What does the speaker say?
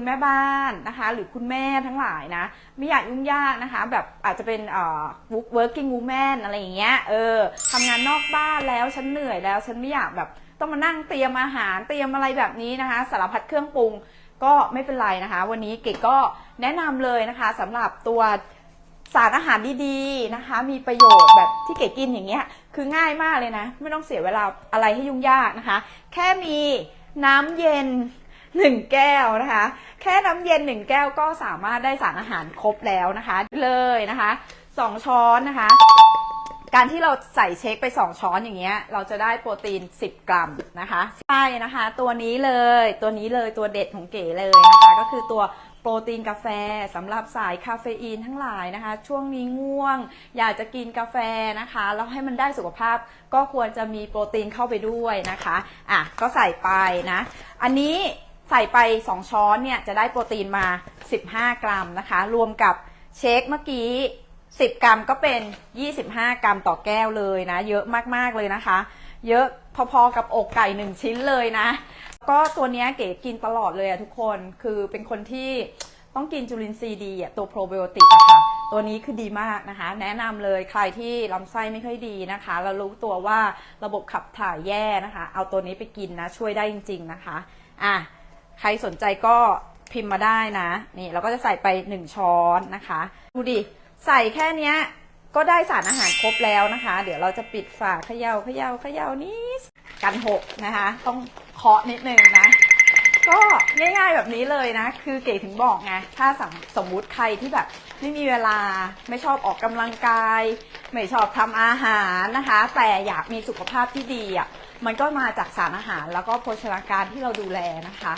คุณแม่บ้านนะคะ หรือคุณแม่ทั้งหลายนะ ไม่อยากยุ่งยากนะคะ แบบอาจจะเป็นเอ่อ working woman อะไรอย่างเงี้ยเออทำงานนอกบ้านแล้วฉันเหนื่อยแล้ว ฉันไม่อยากแบบต้องมานั่งเตรียมอาหารเตรียมอะไรแบบนี้นะคะ สารพัดเครื่องปรุงก็ไม่เป็นไรนะคะ วันนี้เก๋ก็แนะนำเลยนะคะสำหรับตัวสารอาหารดีๆนะคะ มีประโยชน์แบบที่เก๋กินอย่างเงี้ย คือง่ายมากเลยนะ ไม่ต้องเสียเวลาอะไรให้ยุ่งยากนะคะ แค่มีน้ำเย็น หนึ่งแก้วนะคะ แค่น้ำเย็นหนึ่งแก้วก็สามารถได้สารอาหารครบแล้วนะคะ เลยนะคะสองช้อนนะคะ การที่เราใส่เช็คไป 2 ช้อนอย่างเงี้ย เราจะได้โปรตีน 10 กรัมนะคะใช่นะคะ ตัวนี้เลยตัวนี้เลยตัวเด็ดของเก๋เลยนะคะ ก็คือตัวโปรตีนกาแฟสำหรับสายคาเฟอีนทั้งหลายนะคะ ช่วงนี้ง่วง อยากจะกินกาแฟนะคะ แล้วให้มันได้สุขภาพก็ควรจะมีโปรตีนเข้าไปด้วยนะคะ อะ ก็ใส่ไปนะ อันนี้ ใส่ไป 2 ช้อนเนี่ยจะได้โปรตีนมา 15 กรัมนะคะ รวมกับเชคเมื่อกี้ 10 กรัมก็เป็น 25 กรัมต่อแก้วเลยนะ เยอะมากๆเลยนะคะ เยอะพอๆกับอกไก่ 1 ชิ้นเลยนะ ก็ตัวนี้เก๋กินตลอดเลยอะทุกคนคือเป็นคนที่ต้องกินจุลินทรีย์ดีอะตัวโปรไบโอติกอะค่ะตัวนี้คือดีมากนะคะ แนะนำเลยใครที่ลำไส้ไม่ค่อยดีนะคะแล้วรู้ตัวว่าระบบขับถ่ายแย่นะคะ เอาตัวนี้ไปกินนะ ช่วยได้จริง ๆ นะคะ อะ ใครสนใจก็พิมพ์มาได้นะ นี่เราก็จะใส่ไป 1 ช้อนนะคะ ดูดิ ใส่แค่เนี้ยก็ได้สารอาหารครบแล้วนะคะ เดี๋ยวเราจะปิดฝาเขยา่าเขยา่าเขย่านิดกันหกนะคะ ต้องเคาะนิดนึงนะ ก็ง่ายๆแบบนี้เลยนะ คือเก๋ถึงบอกไง ถ้าสมสมมุติใครที่แบบไม่มีเวลา ไม่ชอบออกกำลังกาย ไม่ชอบทำอาหารนะคะ แต่อยากมีสุขภาพที่ดีอะ มันก็มาจากสารอาหารแล้วก็โภชนาการที่เราดูแลนะคะ